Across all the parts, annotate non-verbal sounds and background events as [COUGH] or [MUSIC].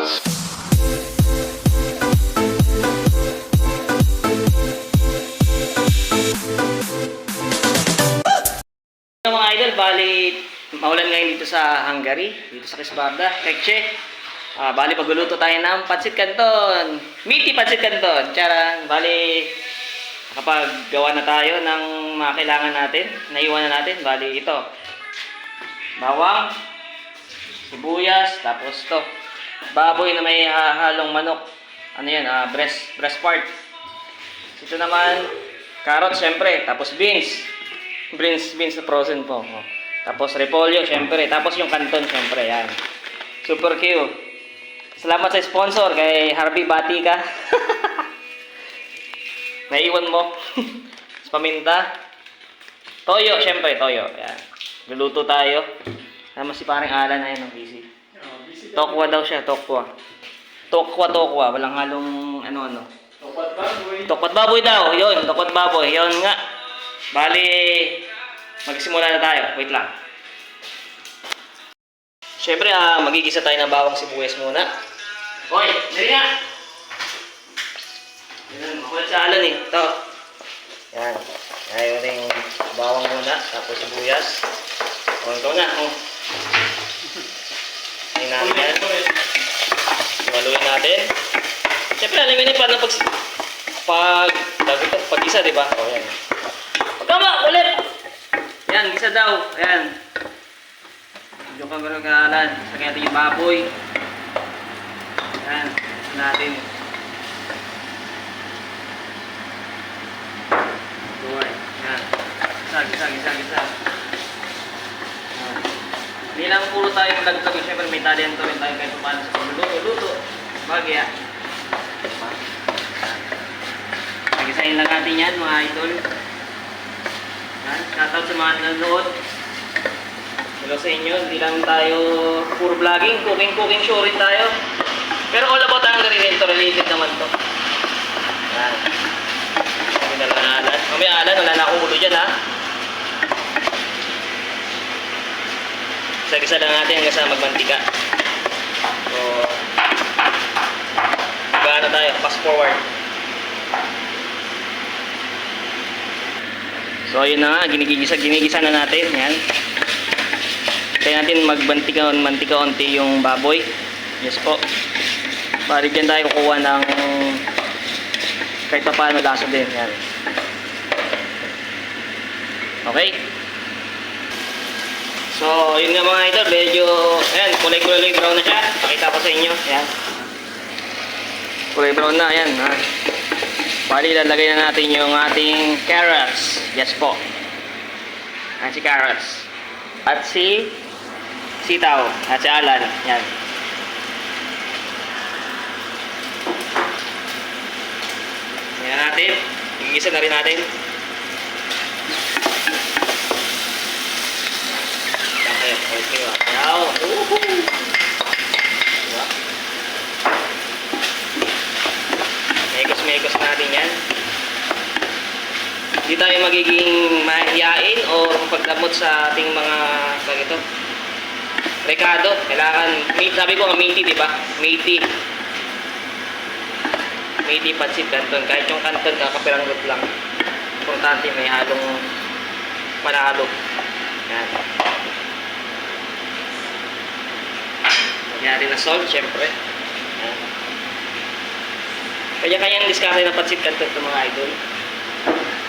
Mga idol, bali, maulan ngayon dito sa Hungary, dito sa Kisbarda, Kekche. Ah, bali, pagluluto tayo ng Pansit Canton. Meaty Pansit Canton. Charang, bali, kapag gawa na tayo ng mga kailangan natin, naiwan na natin, bali, ito. Bawang, sibuyas, tapos to. Baboy na may hahalong manok. Ano yan, ah, breast, breast part. Ito naman, carrot, syempre. Tapos beans. Beans, beans na frozen po. Oh. Tapos repolyo, syempre. Tapos yung canton, syempre. Yan. Super cute. Salamat sa sponsor kay Harvey Batika. [LAUGHS] Naiwan mo. [LAUGHS] Paminta. Toyo, syempre, toyo. Yan. Luluto tayo. Tama si parang Alan na yun, ang busy. Tokwa daw siya, tokwa. Tokwa, tokwa. Walang halong ano-ano. Topat baboy. Tokwat baboy daw, yun, tokwat baboy, yun nga. Bali, magsimula na tayo. Wait lang. Siyempre, ah, magigisa tayo ng bawang sibuyas muna. Hoy, dali nga! Yan, makulat sa alon eh. Ito. Yan. Ayaw na yung bawang muna, tapos sibuyas. O, ikaw na. O. Yan. Maluin natin. Siyempre, alam na paano pag... Pag... Ito, pag isa, di ba? O, yan. Tama! Ulit! Yan, gisa daw. Ayan. Medyo ka meron kaalan. Lagyan natin yung baboy. Yan. Gisa natin. Buhay. Yan. Gisa, gisa, gisa, gisa. Hindi lang puro tayo lagtag. Siyempre, may talento rin tayo kahit paano sa pagluluto. Luto. Bagay ah. Nagisahin lang natin yan, mga idol. Yan, shoutout sa mga nanonood. Hello sa inyo, hindi lang tayo puro vlogging, cooking, cooking show rin tayo. Pero all about ang rin related naman to. Yan. Sabi na lang alan. Mamaya alan, wala na akong ulo dyan ha. Isa-isa lang natin hanggang sa magmantika. So, gaano tayo, fast forward. So ayun na nga, ginigisa, ginigisa na natin. Yan. Kaya natin magbantika mantika onti yung baboy. Yes po. Bali dyan tayo kukuha ng kahit pa paano lasa din. Yan. Okay. So, yun nga mga idol, medyo, ayan, kulay-kulay brown na siya. Pakita ko sa inyo. Ayan. Kulay brown na, ayan. Ha. Bali, lalagay na natin yung ating carrots. Yes po. Ayan si carrots. At si sitaw. At si Alan. Yan. Yan natin. Igisa na rin natin. Okay ba? Wow. Diba? Mekos-mekos natin yan. Hindi tayo magiging mahihain o pagdamot sa ating mga tawag ito. Rekado, kailangan, sabi ko meaty, di ba? Meaty. Meaty pansit canton. Kahit yung canton, kakapiranggot lang. Importante, may halong panalo. Yan. Natin na salt, syempre. Yan. Kanya-kanyang diskarte ng pansit canton ito mga idol.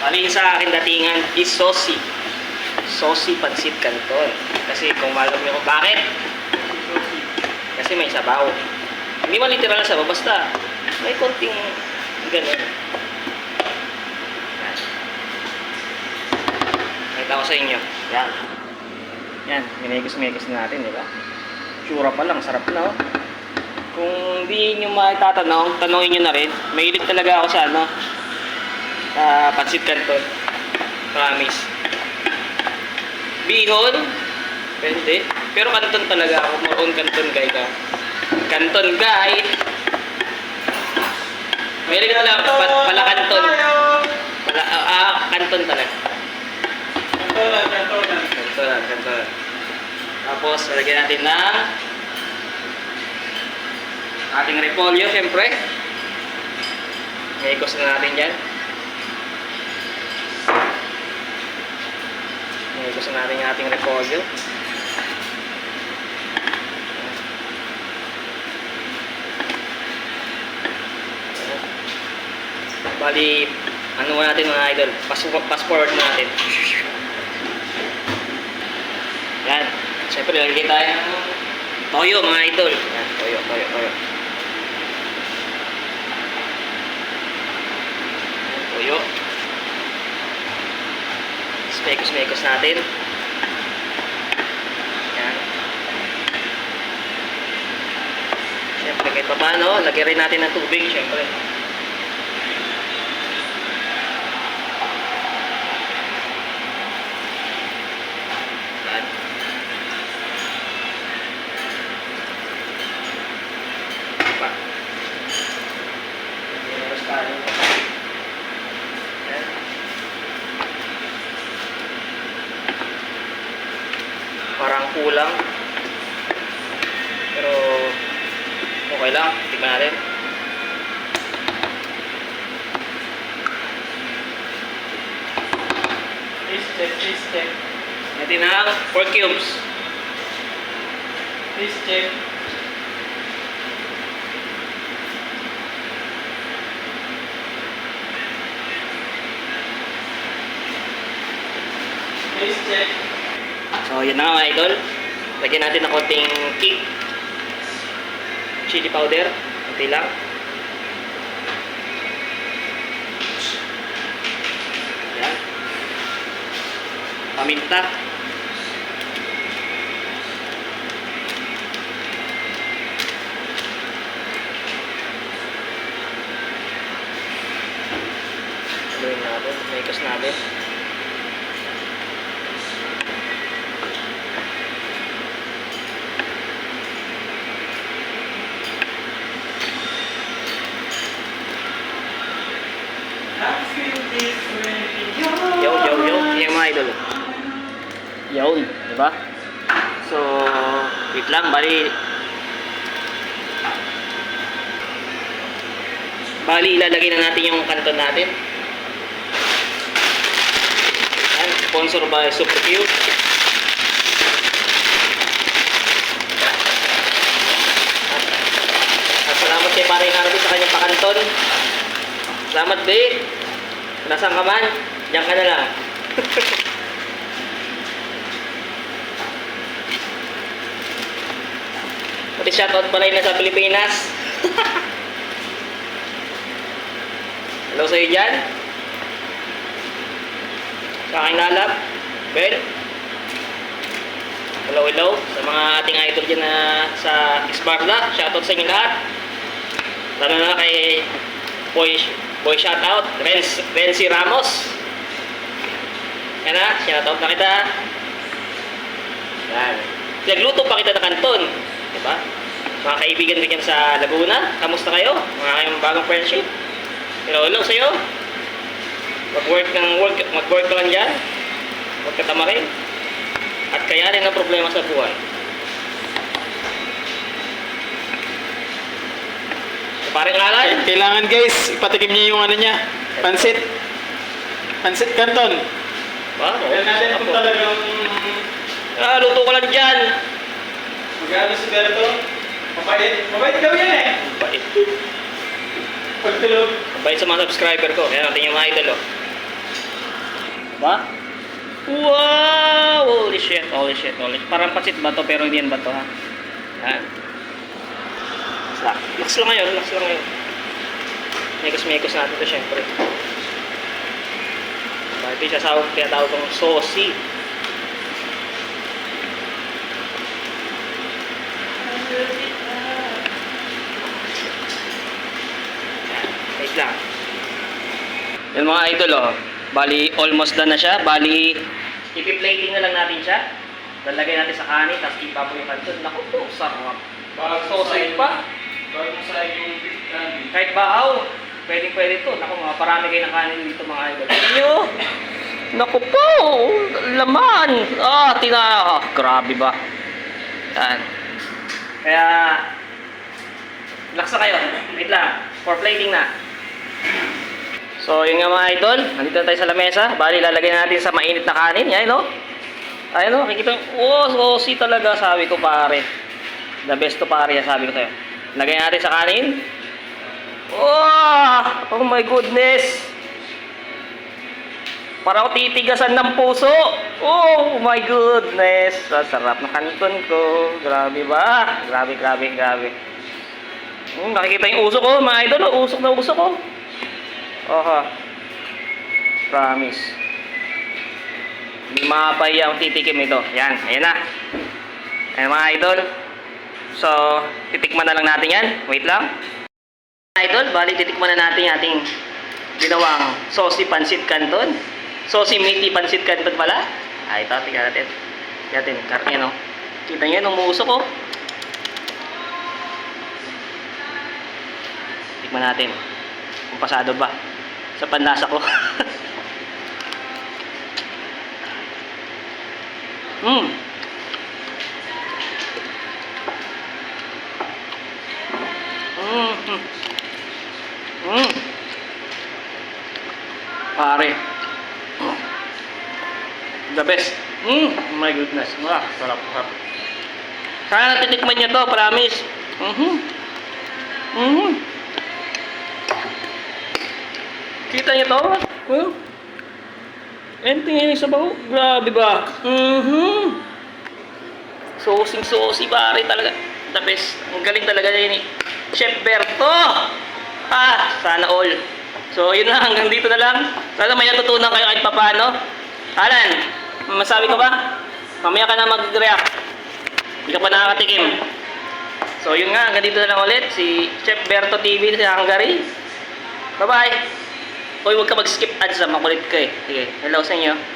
Bali sa akin datingan is saucy. Saucy pansit canton. Kasi kung malam niyo kung bakit, kasi may sabaw. Hindi man literal na sabaw, basta may konting ganun. Nakita ko sa inyo. Yan. Yan, minigos-migos na natin, di ba? Tsura pa lang, sarap na oh. Kung di nyo maitatanong, tanongin nyo na rin. Mahilig talaga ako sa ano, sa pansit canton. Promise. Bihon, pwede. Pero canton talaga ako. More on canton guy ka. Canton guy. Mahilig ka talaga, pa, pala canton. Pala, ah, ah, canton talaga. Kantonan, kantonan. Canton, canton. Tapos, lalagyan natin ng Ating repolyo, syempre. Ikos na natin dyan. Ikos na natin yung ating repolyo. Bali, ano natin mga idol? Pass forward natin. Yan. Siyempre, lalagay tayo ng toyo mga idol. Yan, toyo, toyo, toyo. Toyo. Smekos-mekos natin. Yan. Siyempre, kahit pa paano, lagyan rin natin ng tubig, siyempre. Yan. Pa. Meron tayo. Yan. Parang kulang. Pero okay lang. Tignan natin. Please check, please check. Natin ang 4 cubes. Please check. Please check. So, yun na mga idol. Lagyan natin ng konting kick. Chili powder. Kunti lang. Yan. Paminta. Gawin idol. Yun, di ba? So, wait lang, bali... Bali, ilalagay na natin yung kanton natin. Yan, sponsor by Super Q. At salamat kay Paring Harvey sa kanyang pakanton. Salamat, Be. Nasaan ka man? Diyan ka na lang. [LAUGHS] Pati shoutout pala yun na sa Pilipinas. [LAUGHS] Hello sa iyo dyan. Sa aking nalap. Ben. Hello, hello. Sa mga ating idol dyan na sa Isbarda. Shoutout sa inyo lahat. Lalo na kay Boy, boy shoutout. Renz, Renzi Ramos. Yan na, shoutout na kita. Yan. Nagluto pa kita ng kanton. Diba? Mga kaibigan ko dyan sa Laguna. Kamusta kayo? Mga kayong bagong friendship. Hello, hello sa'yo. Mag-work ng work, mag-work ka lang dyan. Huwag ka tamarin. At kayanin ang problema sa buhay. Parang alay. Kailangan guys, ipatikim niya yung ano niya. Pansit. Pansit canton. Ba? Oo. Tignan natin kung talagang Ah, luto ko lang dyan. magano si Berto. Mabait. Mabait daw yan eh. Bait. Pagtulog. Bait sa mga subscriber ko. Kaya natin yung mga idol, oh. Ba? Wow! Holy shit, holy shit, holy shit. Parang pasit ba to pero hindi yan ba to, ha? Yan. Relax. Relax lang ngayon, relax lang ngayon. Mekos-mekos natin to, syempre. Bakit yung sasawag kaya tawag kong saucy? Wait lang. Yung mga idol, oh. Bali, almost done na siya. Bali, ipi-plating na lang natin siya. Lalagay natin sa kanin, tapos ipapo yung kanton. Naku po, sarap. Sausage pa. Bago sa yung candy. Kahit baaw, pwedeng pwede to. Naku, mga parami kayo ng kanin dito mga idol. Inyo! Naku po! Laman! Ah, tina... Ah, grabe ba? Yan. Kaya, na kayo. Wait lang. For plating na. So, yun nga mga idol. Nandito na tayo sa lamesa. Bali, lalagay natin sa mainit na kanin. Yan, no? Ayun, no? Kikita Oh, saucy talaga, sabi ko, pare. The best to pare, sabi ko sa'yo. Lagay natin sa kanin. Oh! My goodness! Para ako titigasan ng puso. Oh my goodness. Ang sarap ng kanton ko. Grabe ba? Grabe, grabe, grabe. Hmm, nakikita yung usok ko, mga idol. oh. Usok na usok ko. Oha. Promise. Hindi mapahiya akong titikim ito. Yan, ayan na. Ayan mga idol. So, titikman na lang natin yan. Wait lang. Idol, bali titikman na natin yung ating ginawang saucy pancit canton. Saucy meaty pancit canton pala. Ay, ito, tingnan natin. Tingnan natin, karne, no? Kita niyo, umuusok, oh. Tikman natin. Kung pasado ba. Sa panlasa ko. Mmm. [LAUGHS] Mmm. Pare. The best. Oh my goodness. Wah, sarap, sarap. Sana natitikman niyo to, promise. Mhm. Mhm. Kita niyo to? Huh? And tingin sa baho. Grabe ba? Mhm. Sosing sosi pare talaga. The best. Ang galing talaga niya ni Chef Berto. Ah, sana all. So, yun lang. Hanggang dito na lang. Sana may natutunan kayo kahit papano. Alan, masabi ko ba? Mamaya ka na mag-react. Hindi ka pa nakakatikim. So, yun nga. Hanggang dito na lang ulit. Si Chef Berto TV sa Hungary. Bye-bye. Hoy, huwag ka mag-skip ads ha. Makulit ka eh. Sige, hello sa inyo.